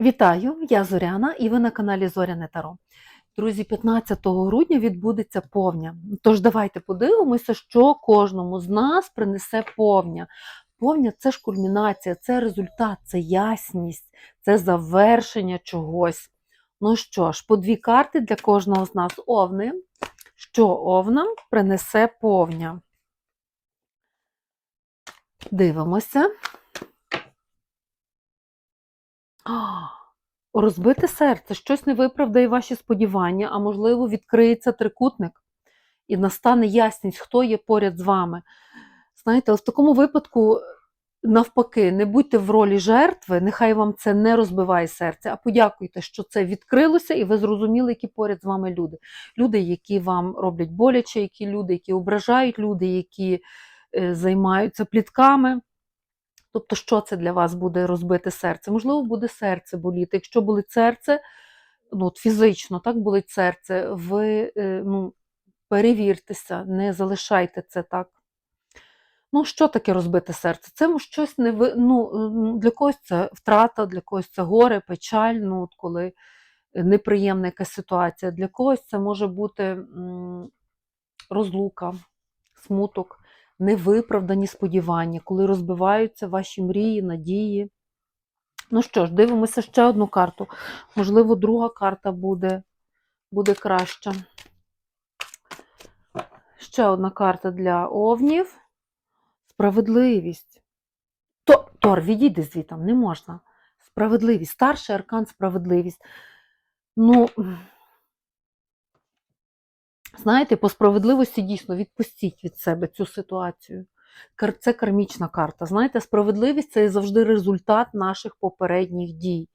Вітаю, я Зоряна і ви на каналі Зоряне Таро. Друзі, 15 грудня відбудеться повня. Тож давайте подивимося, що кожному з нас принесе повня. Повня це ж кульмінація, це результат, це ясність, це завершення чогось. Ну що ж, по дві карти для кожного з нас овни. Що овнам принесе повня? Дивимося. Розбите серце, щось не виправдає ваші сподівання, а можливо, відкриється трикутник і настане ясність, хто є поряд з вами. Знаєте, в такому випадку, навпаки, не будьте в ролі жертви, нехай вам це не розбиває серце, а подякуйте, що це відкрилося, і ви зрозуміли, які поряд з вами люди. Люди, які вам роблять боляче, які люди, які ображають, люди, які е, займаються плітками. Тобто, що це для вас буде розбите серце? Можливо, буде серце боліти. Якщо болить серце, ну, от фізично так болить серце, ви е, ну, перевіртеся, не залишайте це так. Ну, що таке розбите серце? Це щось не ви... ну, для когось це втрата, для когось це горе, печаль, ну, от коли неприємна якась ситуація. Для когось це може бути розлука, смуток невиправдані сподівання, коли розбиваються ваші мрії, надії. Ну що ж, дивимося ще одну карту. Можливо, друга карта буде, буде краща. Ще одна карта для овнів. Справедливість. То, Тор, відійди звітом, не можна. Справедливість. Старший аркан справедливість. Ну, Знаєте, по справедливості дійсно відпустіть від себе цю ситуацію. Це кармічна карта. Знаєте, справедливість це завжди результат наших попередніх дій.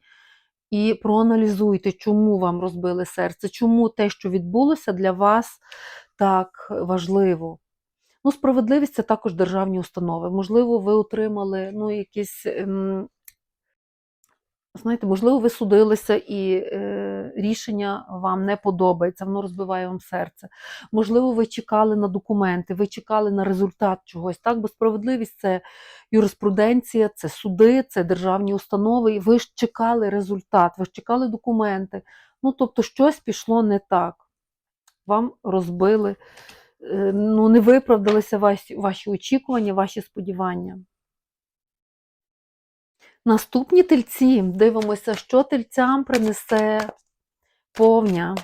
І проаналізуйте, чому вам розбили серце, чому те, що відбулося, для вас так важливо. Ну, Справедливість це також державні установи. Можливо, ви отримали ну, якісь ем, знаєте, можливо, ви судилися і е, рішення вам не подобається, воно розбиває вам серце. Можливо, ви чекали на документи, ви чекали на результат чогось. Так, бо справедливість це юриспруденція, це суди, це державні установи. І ви ж чекали результат, ви ж чекали документи. Ну, тобто, щось пішло не так. Вам розбили, е, ну, не виправдалися ваші, ваші очікування, ваші сподівання. Наступні тельці. Дивимося, що тельцям принесе повня.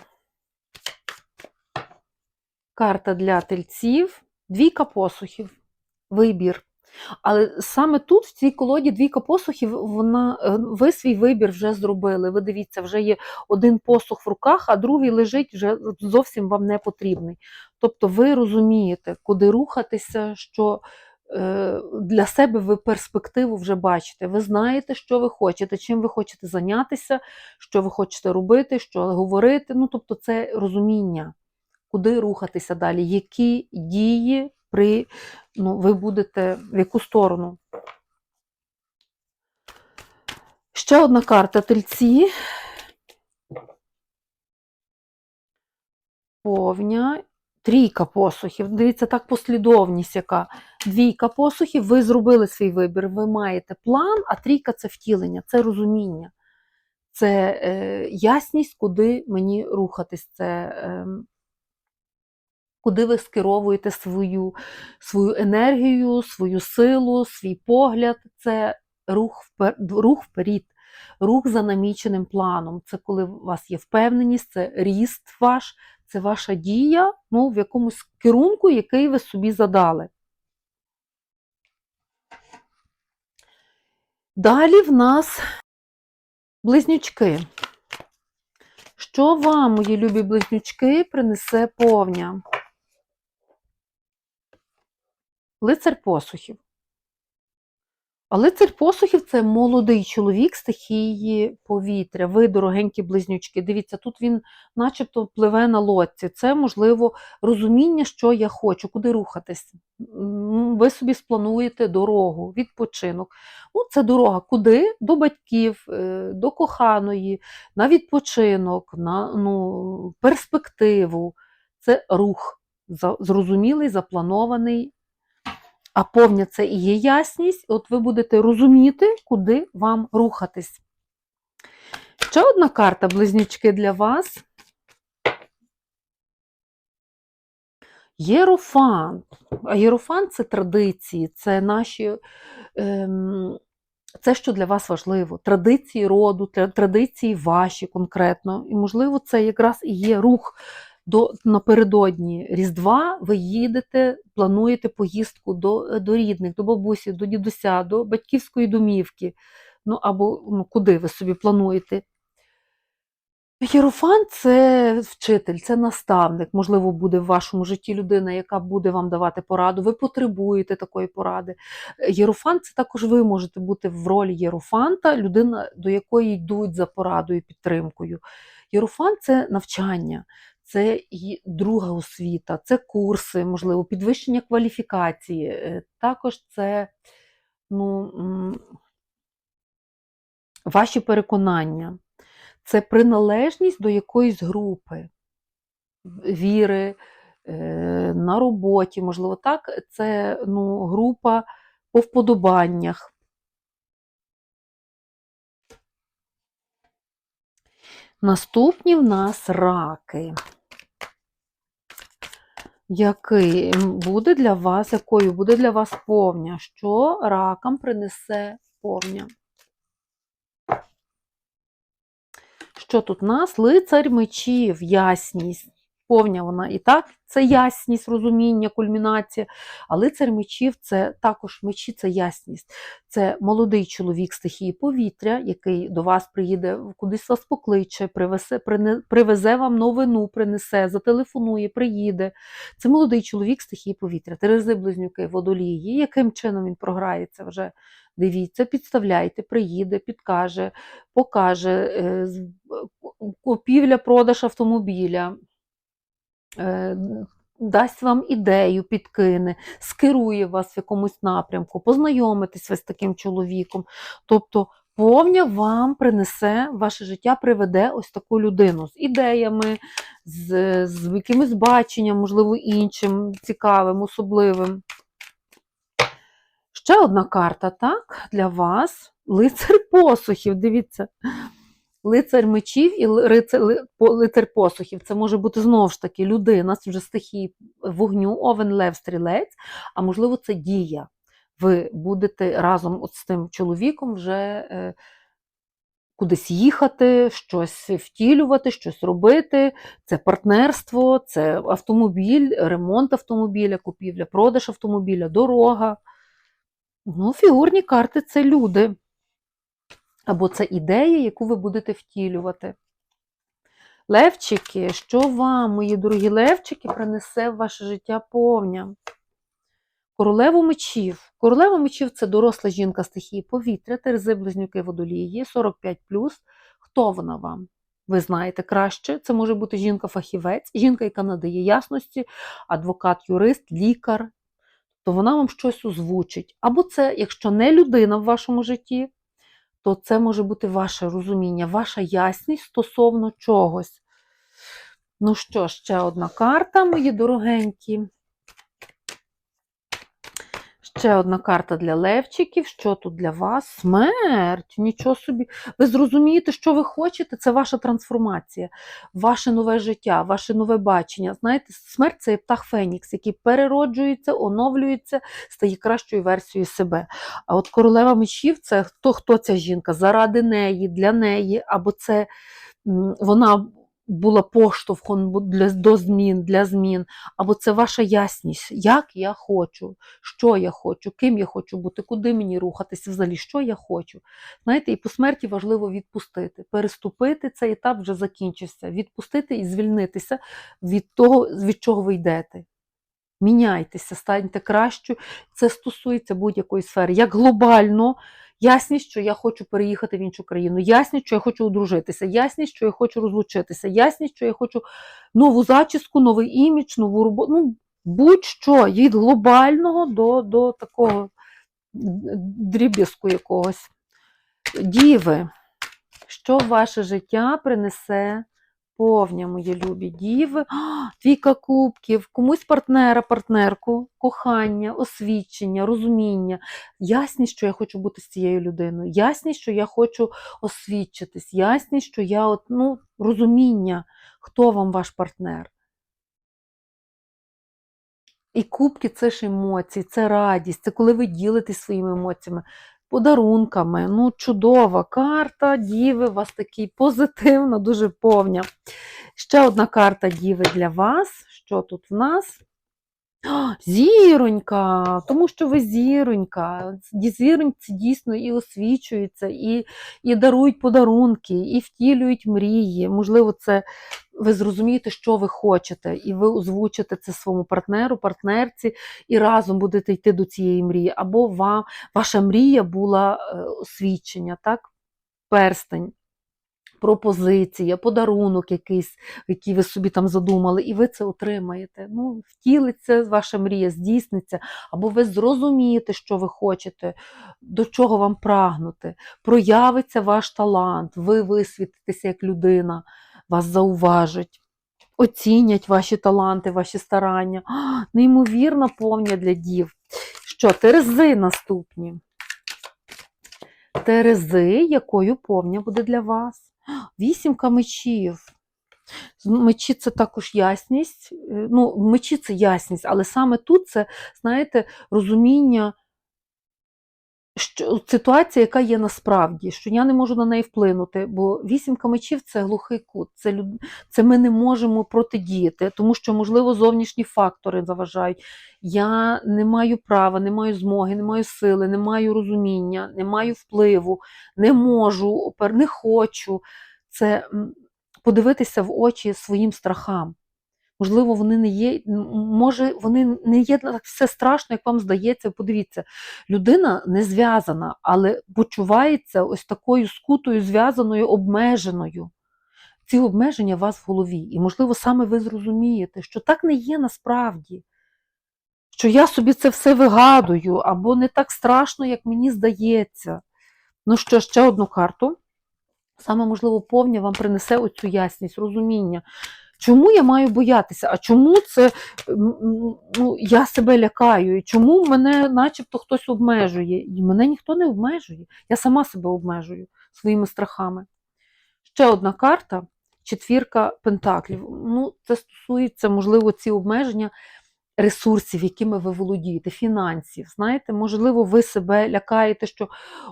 Карта для тельців, двійка посухів, вибір. Але саме тут, в цій колоді, двійка посухів, вона, е, ви свій вибір вже зробили. Ви дивіться, вже є один посух в руках, а другий лежить вже зовсім вам не потрібний. Тобто ви розумієте, куди рухатися, що для себе ви перспективу вже бачите. Ви знаєте, що ви хочете, чим ви хочете зайнятися, що ви хочете робити, що говорити. Ну, тобто, це розуміння, куди рухатися далі, які дії при, ну, ви будете в яку сторону. Ще одна карта тельці. Повня Трійка посухів. Дивіться, так послідовність, яка двійка посухів, ви зробили свій вибір, ви маєте план, а трійка це втілення, це розуміння, це е, ясність, куди мені рухатись, це е, куди ви скеровуєте свою, свою енергію, свою силу, свій погляд, це рух впер, рух вперед. Рух за наміченим планом. Це коли у вас є впевненість, це ріст ваш, це ваша дія ну, в якомусь керунку, який ви собі задали. Далі в нас близнючки. Що вам, мої любі близнючки, принесе повня? Лицар посухів. Але цар посухів це молодий чоловік стихії повітря, ви дорогенькі близнючки. Дивіться, тут він начебто пливе на лодці. Це, можливо, розуміння, що я хочу, куди рухатись. Ви собі сплануєте дорогу, відпочинок. Ну, Це дорога куди? До батьків, е, до коханої, на відпочинок, на ну, перспективу. Це рух зрозумілий, запланований. А повня це і є ясність, от ви будете розуміти, куди вам рухатись. Ще одна карта близнючки для вас. Єрофант. А єрофант це традиції, це наші. Ем, це, що для вас важливо, традиції роду, традиції ваші конкретно. І, можливо, це якраз і є рух до напередодні Різдва. Ви їдете, плануєте поїздку до, до рідних, до бабусі, до дідуся, до батьківської домівки. Ну або ну, куди ви собі плануєте. Єрофант це вчитель, це наставник. Можливо, буде в вашому житті людина, яка буде вам давати пораду. Ви потребуєте такої поради. Єрофант це також ви можете бути в ролі єрофанта, людина, до якої йдуть за порадою, підтримкою. Єрофант це навчання, це і друга освіта, це курси, можливо, підвищення кваліфікації. Е, Також це ну, ваші переконання це приналежність до якоїсь групи, віри е, на роботі, можливо, так, це ну, група по вподобаннях. Наступні в нас раки. Який буде для вас, якою буде для вас повня? Що ракам принесе повня? Що тут у нас? Лицар мечів, ясність. Повня вона і так, це ясність, розуміння, кульмінація. А лицар мечів це також мечі, це ясність. Це молодий чоловік стихії повітря, який до вас приїде, кудись вас покличе, привезе, привезе вам новину, принесе, зателефонує, приїде. Це молодий чоловік стихії повітря. Терези близнюки, водолії. Яким чином він програється вже? Дивіться, підставляйте, приїде, підкаже, покаже е, купівля, продаж автомобіля, е, дасть вам ідею, підкине, скерує вас в якомусь напрямку, познайомитись ви з таким чоловіком. Тобто повня вам принесе, ваше життя приведе ось таку людину з ідеями, з, з якимось баченням, можливо, іншим, цікавим, особливим. Ще одна карта, так, для вас. Лицар посухів, дивіться. Лицар мечів і лицар посухів. Це може бути знову ж таки людина, вже стихії вогню, овен, лев, стрілець, а можливо, це дія. Ви будете разом от з тим чоловіком вже е, кудись їхати, щось втілювати, щось робити. Це партнерство, це автомобіль, ремонт автомобіля, купівля, продаж автомобіля, дорога. Ну, фігурні карти це люди. Або це ідея, яку ви будете втілювати. Левчики, що вам, мої дорогі левчики, принесе в ваше життя повня? Королеву мечів. Королева мечів це доросла жінка стихії повітря, терези, близнюки, водолії, 45 Хто вона вам? Ви знаєте краще. Це може бути жінка-фахівець, жінка, яка надає ясності, адвокат, юрист, лікар. То вона вам щось озвучить. Або це, якщо не людина в вашому житті, то це може бути ваше розуміння, ваша ясність стосовно чогось. Ну що, ще одна карта, мої дорогенькі. Ще одна карта для левчиків. Що тут для вас? Смерть. Нічого собі. Ви зрозумієте, що ви хочете? Це ваша трансформація, ваше нове життя, ваше нове бачення. Знаєте, смерть це птах Фенікс, який перероджується, оновлюється, стає кращою версією себе. А от королева мечів це хто, хто ця жінка? Заради неї, для неї, або це вона була поштовхом для, до змін, для змін, або це ваша ясність, як я хочу, що я хочу, ким я хочу бути, куди мені рухатися, взагалі, що я хочу. Знаєте, і по смерті важливо відпустити, переступити цей етап вже закінчився, відпустити і звільнитися від того, від чого ви йдете. Міняйтеся, станьте кращою. Це стосується будь-якої сфери. Як глобально, ясність, що я хочу переїхати в іншу країну, ясність, що я хочу одружитися, ясність, що я хочу розлучитися, ясність, що я хочу нову зачіску, новий імідж, нову роботу. Ну, будь-що від глобального до, до такого дріб'язку якогось. Діви, що ваше життя принесе повня, мої любі діви. Двійка кубків, комусь партнера, партнерку, кохання, освічення, розуміння. Ясність, що я хочу бути з цією людиною. Ясність, що я хочу освідчитись. Ясність, що я от, ну, розуміння, хто вам ваш партнер. І кубки це ж емоції, це радість, це коли ви ділитесь своїми емоціями, подарунками. Ну, чудова карта Діви, у вас такий позитивна, дуже повня. Ще одна карта Діви для вас. Що тут в нас? Зіронька, тому що ви зіронька. Зіроньці дійсно і освічуються, і, і дарують подарунки, і втілюють мрії. Можливо, це ви зрозумієте, що ви хочете, і ви озвучите це своєму партнеру, партнерці, і разом будете йти до цієї мрії. Або вам, ваша мрія була е, освічення, так? перстень. Пропозиція, подарунок якийсь, який ви собі там задумали, і ви це отримаєте. Ну, втілиться ваша мрія, здійсниться, або ви зрозумієте, що ви хочете, до чого вам прагнути, проявиться ваш талант, ви висвітитеся як людина, вас зауважать, оцінять ваші таланти, ваші старання. А, Неймовірна повня для дів. Що, Терези наступні? Терези, якою повня буде для вас? Вісімка мечів. Мечі це також ясність. Е, Ну, мечі це ясність, але саме тут це, знаєте, розуміння, що ситуація, яка є насправді, що я не можу на неї вплинути, бо вісімка мечів це глухий кут, це, це ми не можемо протидіяти, тому що, можливо, зовнішні фактори заважають. Я не маю права, не маю змоги, не маю сили, не маю розуміння, не маю впливу, не можу, не хочу. Це подивитися в очі своїм страхам. Можливо, вони не є, може, вони не є так все страшно, як вам здається. Подивіться, людина не зв'язана, але почувається ось такою скутою, зв'язаною, обмеженою. Ці обмеження у вас в голові. І, можливо, саме ви зрозумієте, що так не є насправді. Що я собі це все вигадую, або не так страшно, як мені здається. Ну що, ще одну карту. Саме, можливо, повня вам принесе оцю ясність, розуміння. Чому я маю боятися? А чому це ну, я себе лякаю? І чому мене начебто хтось обмежує? І мене ніхто не обмежує. Я сама себе обмежую своїми страхами. Ще одна карта четвірка пентаклів. Ну, це стосується, можливо, ці обмеження ресурсів, якими ви володієте, фінансів. Знаєте, можливо, ви себе лякаєте, що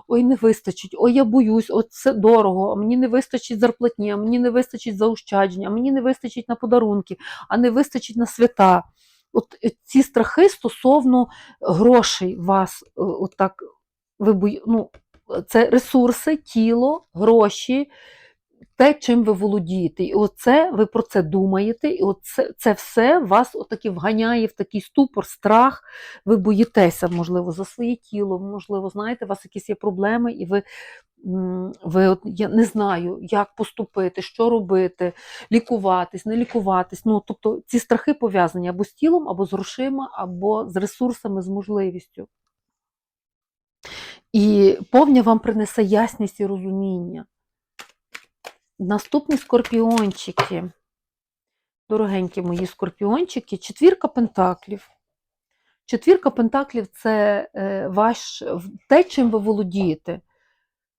ой, не вистачить, ой, я боюсь, от це дорого, а мені не вистачить зарплатні, а мені не вистачить заощадження, а мені не вистачить на подарунки, а не вистачить на свята. От е, ці страхи стосовно грошей вас, е, от так, ви бої... ну, це ресурси, тіло, гроші, те, чим ви володієте. І оце ви про це думаєте, і оце, це все вас отаки вганяє в такий ступор, страх. Ви боїтеся, можливо, за своє тіло, можливо, знаєте, у вас якісь є проблеми, і ви. Ви от, я не знаю, як поступити, що робити, лікуватись, не лікуватись. Ну, тобто ці страхи пов'язані або з тілом, або з грошима, або з ресурсами, з можливістю. І повня вам принесе ясність і розуміння. Наступні скорпіончики. Дорогенькі мої скорпіончики, четвірка пентаклів. Четвірка пентаклів це е, ваш, те, чим ви володієте.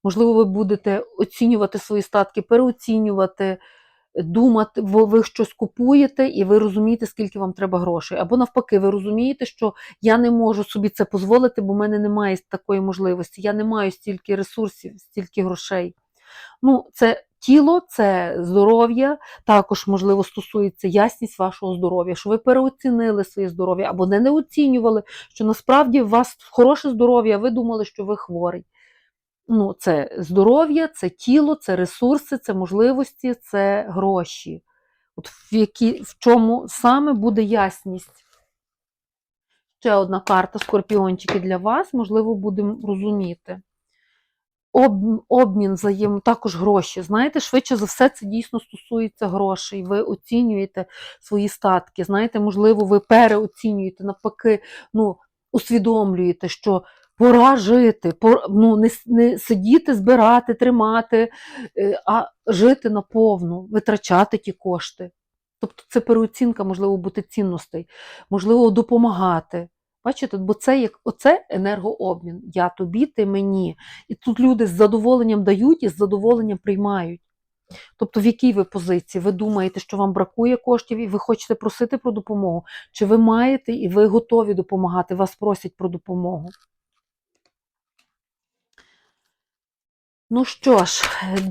Можливо, ви будете оцінювати свої статки, переоцінювати, думати, бо ви щось купуєте, і ви розумієте, скільки вам треба грошей. Або навпаки, ви розумієте, що я не можу собі це дозволити, бо в мене немає такої можливості. Я не маю стільки ресурсів, стільки грошей. Ну, це тіло, це здоров'я, також, можливо, стосується ясність вашого здоров'я, що ви переоцінили своє здоров'я або не неоцінювали, що насправді у вас хороше здоров'я, ви думали, що ви хворий. Ну, це здоров'я, це тіло, це ресурси, це можливості, це гроші. От в, які, в чому саме буде ясність? Ще одна карта скорпіончики для вас, можливо, будемо розуміти. Об, обмін взаєм, також гроші. Знаєте, швидше за все, це дійсно стосується грошей. Ви оцінюєте свої статки. Знаєте, можливо, ви переоцінюєте, навпаки, ну, усвідомлюєте, що пора жити, пора, ну, не, не сидіти, збирати, тримати, е, а жити наповну, витрачати ті кошти. Тобто це переоцінка, можливо, бути цінностей, можливо, допомагати. Бачите, бо це як оце енергообмін. Я тобі, ти мені. І тут люди з задоволенням дають і з задоволенням приймають. Тобто, в якій ви позиції? Ви думаєте, що вам бракує коштів, і ви хочете просити про допомогу? Чи ви маєте і ви готові допомагати? Вас просять про допомогу? Ну що ж,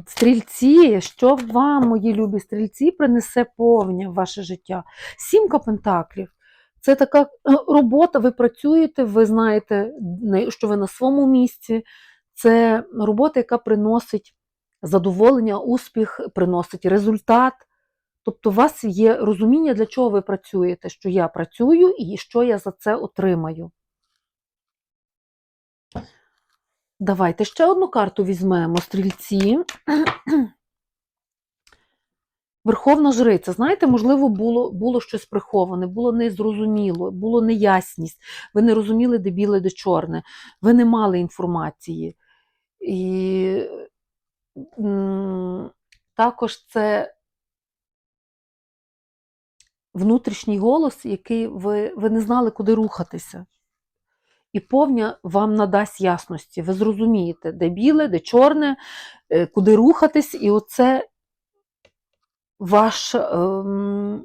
стрільці, що вам, мої любі стрільці, принесе повня в ваше життя? Сімка пентаклів. Це така е, робота, ви працюєте, ви знаєте, що ви на своєму місці. Це робота, яка приносить задоволення, успіх, приносить результат. Тобто, у вас є розуміння, для чого ви працюєте, що я працюю і що я за це отримаю. Давайте ще одну карту візьмемо, стрільці. Верховна жриця. Знаєте, можливо, було, було щось приховане, було незрозуміло, було неясність. Ви не розуміли, де біле, де чорне. Ви не мали інформації. І також це внутрішній голос, який ви, ви не знали, куди рухатися. І повня вам надасть ясності. Ви зрозумієте, де біле, де чорне, е, куди рухатись, і оце ваш ем,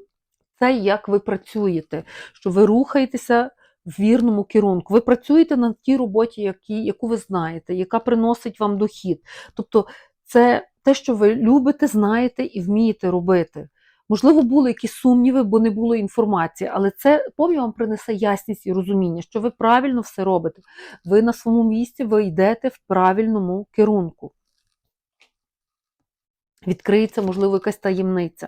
це як ви працюєте, що ви рухаєтеся в вірному керунку. Ви працюєте на тій роботі, які, яку ви знаєте, яка приносить вам дохід. Тобто, це те, що ви любите, знаєте і вмієте робити. Можливо, були якісь сумніви, бо не було інформації, але це повні вам принесе ясність і розуміння, що ви правильно все робите. Ви на своєму місці, ви йдете в правильному керунку. Відкриється, можливо, якась таємниця.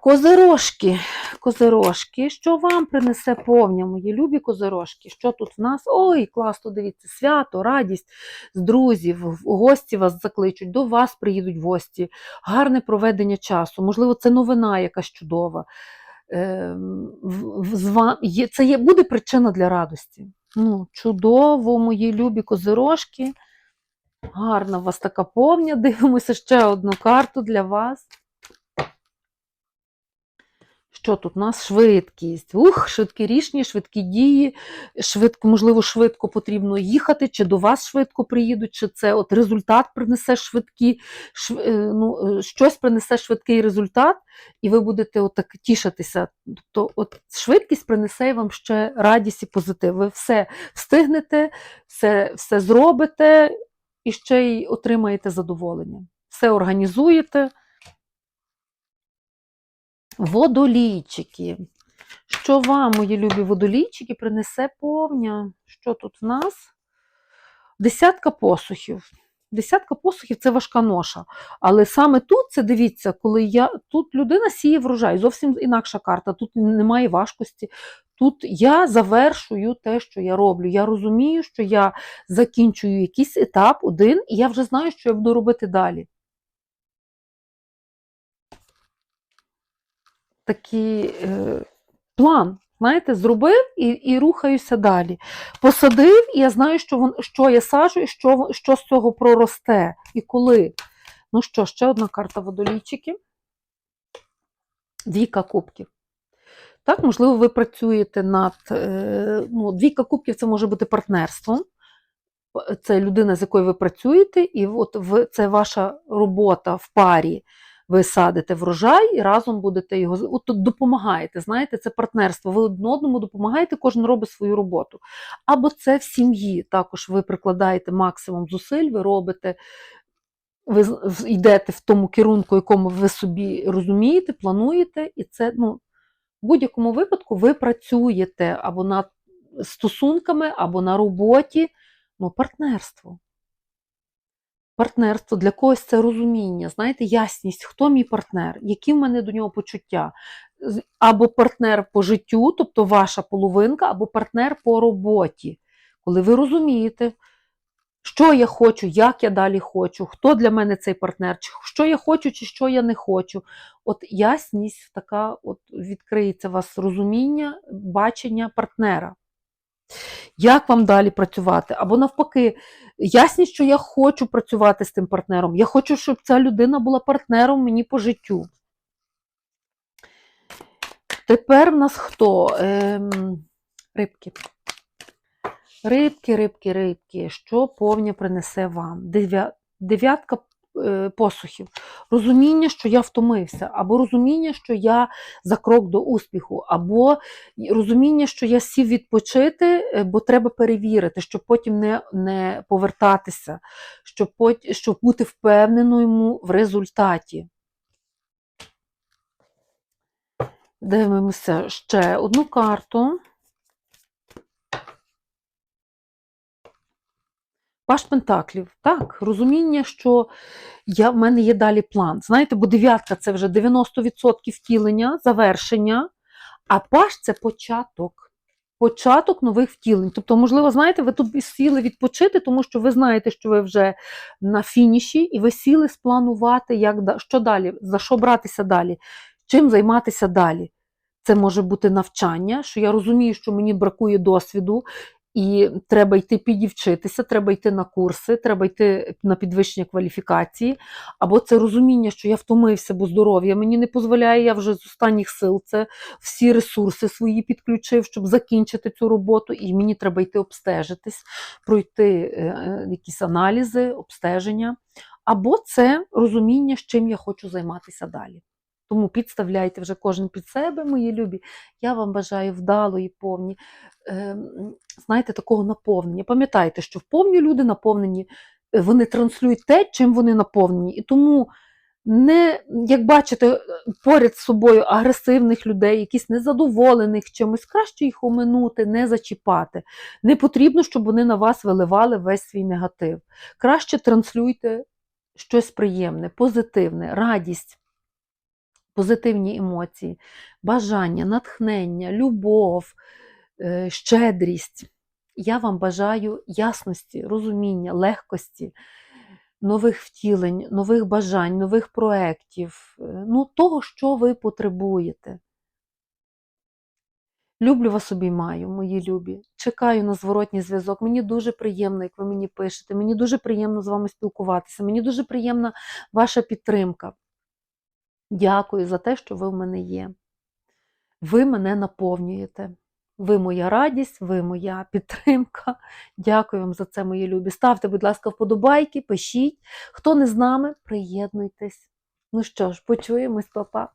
Козирожки, козирожки, що вам принесе повня, мої любі козирожки? Що тут в нас? Ой, класно, дивіться, свято, радість з друзів, гості вас закличуть, до вас приїдуть гості, гарне проведення часу, можливо, це новина якась чудова. Ем, Це буде причина для радості. Ну, чудово, мої любі козирожки. Гарна у вас така повня. Дивимося ще одну карту для вас. Що тут у нас? Швидкість. Ух, швидкі рішення, швидкі дії, швидко, можливо, швидко потрібно їхати, чи до вас швидко приїдуть, чи це от результат принесе швидкі, шв, е, ну, е, щось принесе швидкий результат, і ви будете отак тішитися. Тобто, от швидкість принесе вам ще радість і позитив. Ви все встигнете, все, все зробите і ще й отримаєте задоволення. Все організуєте. Водолійчики. Що вам, мої любі водолійчики, принесе повня? Що тут в нас? Десятка посухів. Десятка посухів це важка ноша. Але саме тут це дивіться, коли я тут людина сіє врожай, зовсім інакша карта. Тут немає важкості. Тут я завершую те, що я роблю. Я розумію, що я закінчую якийсь етап один, і я вже знаю, що я буду робити далі. такий е, план. Знаєте, зробив і і рухаюся далі. Посадив, і я знаю, що вон, що я сажу, і що, що з цього проросте, і коли. Ну що, ще одна карта водолійчики. Двійка кубків. Так, можливо, ви працюєте над. Е, ну, Двійка кубків це може бути партнерством. Це людина, з якою ви працюєте, і от ви, це ваша робота в парі ви садите врожай і разом будете його от допомагаєте. Знаєте, це партнерство. Ви один одному допомагаєте, кожен робить свою роботу. Або це в сім'ї. Також ви прикладаєте максимум зусиль, ви робите, ви йдете в тому керунку, якому ви собі розумієте, плануєте, і це ну, в будь-якому випадку ви працюєте або над стосунками, або на роботі. Ну, партнерство. Партнерство для когось це розуміння, знаєте, ясність, хто мій партнер, які в мене до нього почуття. Або партнер по життю, тобто ваша половинка, або партнер по роботі. Коли ви розумієте, що я хочу, як я далі хочу, хто для мене цей партнер, що я хочу, чи що я не хочу. От ясність така, от відкриється у вас розуміння, бачення партнера. Як вам далі працювати? Або навпаки, ясність, що я хочу працювати з тим партнером. Я хочу, щоб ця людина була партнером мені по життю. Тепер в нас хто? Ем, рибки. Рибки, рибки, рибки. Що повня принесе вам? Дев'ятка посухів. Розуміння, що я втомився, або розуміння, що я за крок до успіху, або розуміння, що я сів відпочити, е, бо треба перевірити, щоб потім не, не повертатися, щоб, пот- щоб бути впевненою в результаті. Дивимося ще одну карту. Паш Пентаклів, так, розуміння, що я, в мене є далі план. Знаєте, бо дев'ятка це вже 90% втілення, завершення, а паш це початок. Початок нових втілень. Тобто, можливо, знаєте, ви тут сіли відпочити, тому що ви знаєте, що ви вже на фініші, і ви сіли спланувати, як, що далі, за що братися далі, чим займатися далі. Це може бути навчання, що я розумію, що мені бракує досвіду, і треба йти підівчитися, треба йти на курси, треба йти на підвищення кваліфікації. Або це розуміння, що я втомився, бо здоров'я мені не дозволяє, я вже з останніх сил це всі ресурси свої підключив, щоб закінчити цю роботу, і мені треба йти обстежитись, пройти е, е, якісь аналізи, обстеження. Або це розуміння, з чим я хочу займатися далі. Тому підставляйте вже кожен під себе, мої любі. Я вам бажаю вдалої, повні, ем, знаєте, такого наповнення. Пам'ятайте, що вповні люди наповнені, е, вони транслюють те, чим вони наповнені. І тому не, як бачите, е, поряд з собою агресивних людей, якісь незадоволених чимось, краще їх оминути, не зачіпати. Не потрібно, щоб вони на вас виливали весь свій негатив. Краще транслюйте щось приємне, позитивне, радість позитивні емоції, бажання, натхнення, любов, е, щедрість. Я вам бажаю ясності, розуміння, легкості, нових втілень, нових бажань, нових проєктів, е, ну, того, що ви потребуєте. Люблю вас обіймаю, мої любі. Чекаю на зворотній зв'язок. Мені дуже приємно, як ви мені пишете. Мені дуже приємно з вами спілкуватися. Мені дуже приємна ваша підтримка. Дякую за те, що ви в мене є. Ви мене наповнюєте. Ви моя радість, ви моя підтримка. Дякую вам за це, мої любі. Ставте, будь ласка, вподобайки, пишіть. Хто не з нами, приєднуйтесь. Ну що ж, почуємось, папа.